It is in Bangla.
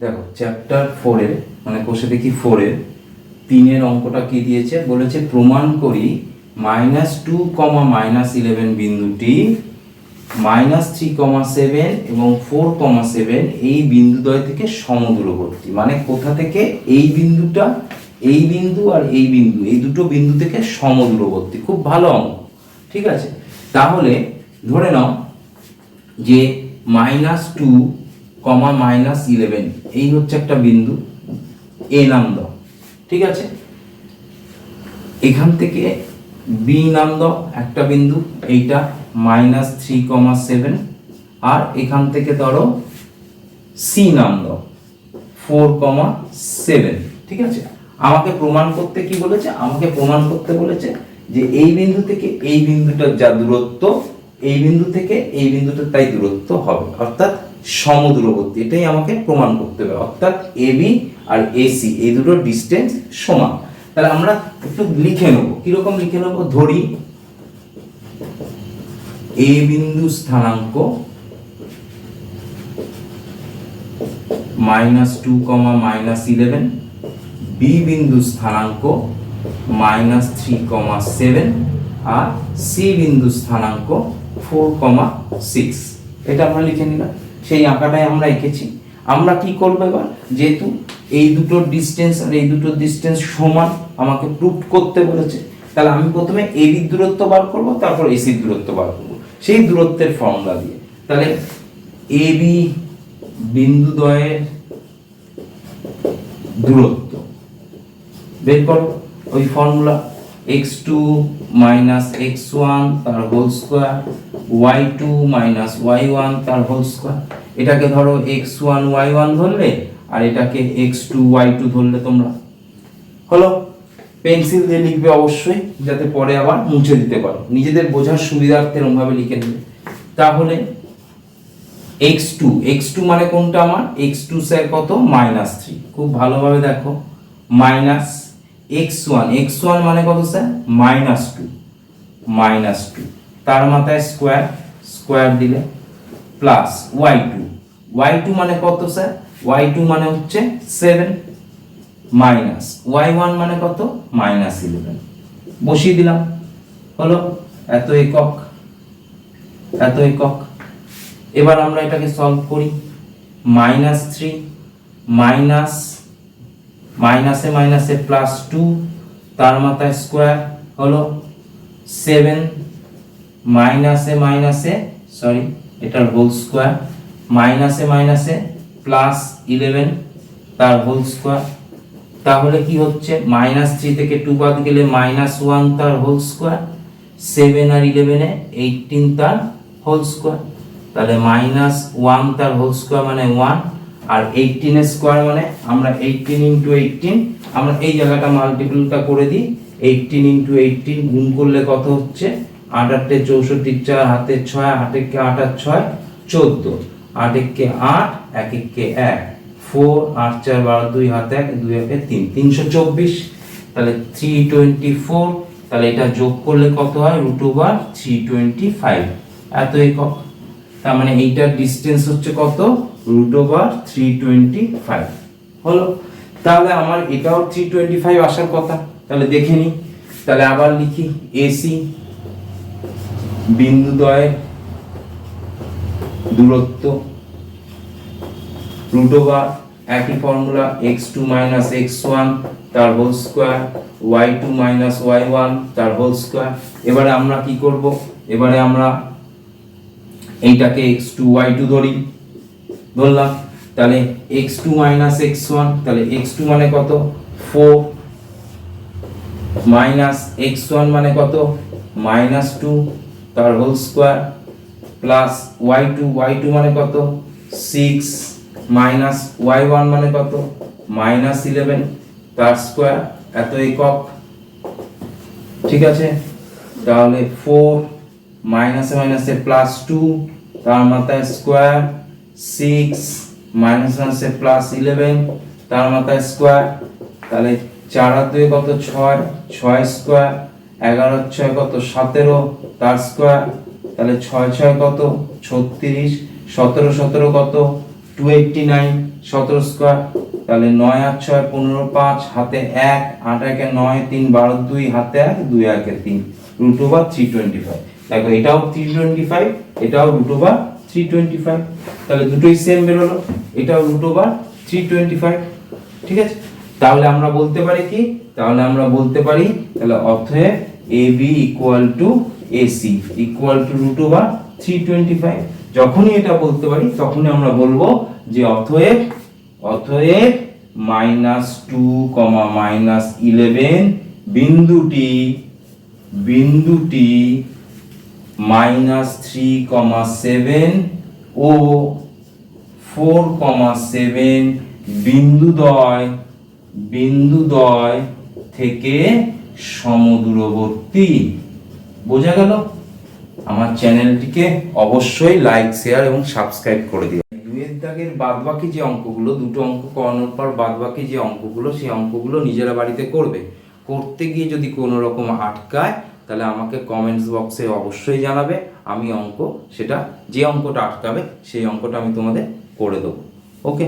দেখো চ্যাপ্টার ফোরের মানে কোষে দেখি ফোরের তিনের অঙ্কটা কি দিয়েছে? বলেছে প্রমাণ করি minus two comma minus eleven বিন্দুটি মাইনাস থ্রি কমা সেভেন এবং ফোর কমা সেভেন এই বিন্দুদ্বয় থেকে সমদূরবর্তী। মানে কোথা থেকে? এই বিন্দুটা, এই বিন্দু আর এই বিন্দু, এই দুটো বিন্দু থেকে সমদূরবর্তী। খুব ভালো অঙ্ক, ঠিক আছে? তাহলে ধরে নাও যে minus two comma minus eleven. এই হচ্ছে একটা বিন্দু। এ নাম দাও। ঠিক আছে? এখান থেকে বি নাম দাও, একটা বিন্দু, এইটা মাইনাস থ্রি কমা সেভেন। আর এখান থেকে ধরো, সি নাম দাও, ফোর কমা সেভেন। ঠিক আছে? আমাকে প্রমাণ করতে কি বলেছে? আমাকে প্রমাণ করতে বলেছে যে এই বিন্দু থেকে এই বিন্দুটার যা দূরত্ব, এই বিন্দু থেকে এই বিন্দুটার তাই দূরত্ব হবে। অর্থাৎ সমদূরবর্তী। এটাই আমাকে প্রমাণ করতে হবে। অর্থাৎ এবি আর এসি এই দুটোর ডিস্টেন্স সমান। তাহলে আমরা একটু লিখে নেব। কীরকম লিখে নেব? ধরি। এ বিন্দু স্থানাঙ্ক minus two comma minus eleven B বিন্দু স্থানাঙ্ক মাইনাস থ্রি কমা সেভেন আর সি বিন্দু স্থানাঙ্ক ফোর কমা সিক্স এটা আমরা লিখে নিলাম। সেই আঁকাটাই আমরা এঁকেছি। আমরা কি করব এবার? যেহেতু এই দুটোর ডিস্টেন্স আর এই দুটোর ডিস্টেন্স সমান, আমাকে প্রুভ করতে বলেছে। তাহলে আমি প্রথমে এবির দূরত্ব বার করব, তারপর এসির দূরত্ব বার করব। সেই দূরত্বের ফর্মুলা দিয়ে। তাহলে এবি বিন্দুদ্বয়ের দূরত্ব। বের করো ওই formula x two minus x one তার whole square y two minus y one তার হোল স্কোয়ার এটাকে ধরো এক্স ওয়ান ওয়াই ওয়ান ধরলে, আর এটাকে এক্স টু ওয়াই টু ধরলে তোমরা। হলো? পেন্সিল দিয়ে লিখবে অবশ্যই, যাতে পরে আবার মুছে দিতে পারো। নিজেদের বোঝার সুবিধার্থে এরকমভাবে লিখে নেবে। তাহলে এক্স টু এক্স টু মানে কোনটা আমার? এক্স টু স্যার কত? মাইনাস থ্রি খুব ভালোভাবে দেখো। Minus x one x one মানে কত sir minus two minus two তার মাথায় স্কোয়ার স্কোয়ার দিলে plus y two y two মানে কত স্যার ওয়াই টু মানে হচ্ছে সেভেন মাইনাস ওয়াই ওয়ান মানে কত? মাইনাস ইলেভেন বসিয়ে দিলাম। হলো? এত একক। এত একক। এবার আমরা এটাকে সলভ করি। মাইনাস থ্রি মাইনাস মাইনাসে মাইনাসে প্লাস টু তার মাথায় স্কোয়ার হলো সেভেন মাইনাসে মাইনাসে সরি এটার হোল স্কোয়ার মাইনাসে মাইনাসে প্লাস ইলেভেন তার হোল স্কোয়ার তাহলে কি হচ্ছে? মাইনাস থ্রি থেকে টু বাদ গেলে মাইনাস ওয়ান তার হোল স্কোয়ার সেভেন আর ইলেভেনে এইটিন তার হোল স্কোয়ার তাহলে মাইনাস ওয়ান তার হোল স্কোয়ার মানে ওয়ান আর এইটিনের স্কোয়ার মানে আমরা এইটিন ইন্টু এইটিন আমরা এই জায়গাটা মাল্টিপলটা করে দিই। এইটিন ইন্টু এইটিন গুণ করলে কত হচ্ছে? আট আটটে চৌষট্টি চার, হাতে ছয় আট একে আট আর ছয়, চোদ্দ। আট একে আট এক একে। এক ফোর, আট, চার, বারো, দুই, হাতে এক, দুই, একে তিন। তিনশো চব্বিশ। তাহলে থ্রি টোয়েন্টি ফোর তাহলে এটা যোগ করলে কত হয়? Root over three twenty five এত একক। তার মানে এইটার ডিস্টেন্স হচ্ছে কত? Root over three twenty five হলো? তাহলে আমার এটাও থ্রি টোয়েন্টি ফাইভ আসার কথা। তাহলে দেখে নিই। তাহলে আবার লিখি এসি বিন্দুদ্বয়ের দূরত্ব রুট একই formula x two minus x one তার whole square y two minus y one তার হোল স্কোয়ার এবারে আমরা কি করব? এবারে আমরা এইটাকে এক্স টু ওয়াই টু ধরি। ধরলাম। তাহলে x two minus x one তাহলে এক্স টু মানে কত? ফোর মাইনাস এক্স ওয়ান মানে কত? মাইনাস টু তার whole square plus y two y two মানে কত? সিক্স মাইনাস ওয়াই ওয়ান মানে কত? মাইনাস ইলেভেন তার স্কোয়ার এত একক। ঠিক আছে? তাহলে ফোর মাইনাসে মাইনাসে প্লাস টু তার মাথায় স্কোয়ার সিক্স মাইনাস মাইনাসে প্লাস ইলেভেন তার মাথায় স্কোয়ার তাহলে চার দুই কত? ছয় ছয় স্কোয়ার এগারো ছয় কত? সতেরো, তার স্কোয়ার তাহলে ছয় ছয় কত? ছত্রিশ, সতেরো সতেরো কত? টু এইটটি নাইন সতেরো স্কোয়ার তাহলে নয় আট ছয় পনেরো পাঁচ, হাতে এক, আট একে নয়, তিন, বারো দুই, হাতে এক, দুই একে তিন। Root over three twenty five দেখো, এটাও থ্রি টোয়েন্টি ফাইভ এটাও root over three twenty five তাহলে দুটোই সেম বেরোলো, এটাও root over three twenty five ঠিক আছে? তাহলে আমরা বলতে পারি কি? তাহলে আমরা বলতে পারি, তাহলে অতএব A B equal to AC equal to root over three twenty five যখনই এটা বলতে পারি, তখনই আমরা বলব যে অতএব অতএব minus two comma minus eleven বিন্দুটি বিন্দুটি মাইনাস থ্রি কমা সেভেন ও ফোর কমা সেভেন বিন্দুদ্বয় বিন্দুদ্বয় থেকে সমদূরবর্তী। বোঝা গেল? আমার চ্যানেলটিকে অবশ্যই লাইক, শেয়ার এবং সাবস্ক্রাইব করে দিও। দুয়ের দাগের বাদবাকি যে অঙ্কগুলো, দুটো অঙ্ক করানোর পর বাদবাকি যে অঙ্কগুলো, সেই অঙ্কগুলো নিজেরা বাড়িতে করবে। করতে গিয়ে যদি কোনো রকম আটকায়, তাহলে আমাকে কমেন্টস বক্সে অবশ্যই জানাবে। আমি অঙ্ক, সেটা যে অঙ্কটা আটকাবে, সেই অঙ্কটা আমি তোমাদের করে দেবো। ওকে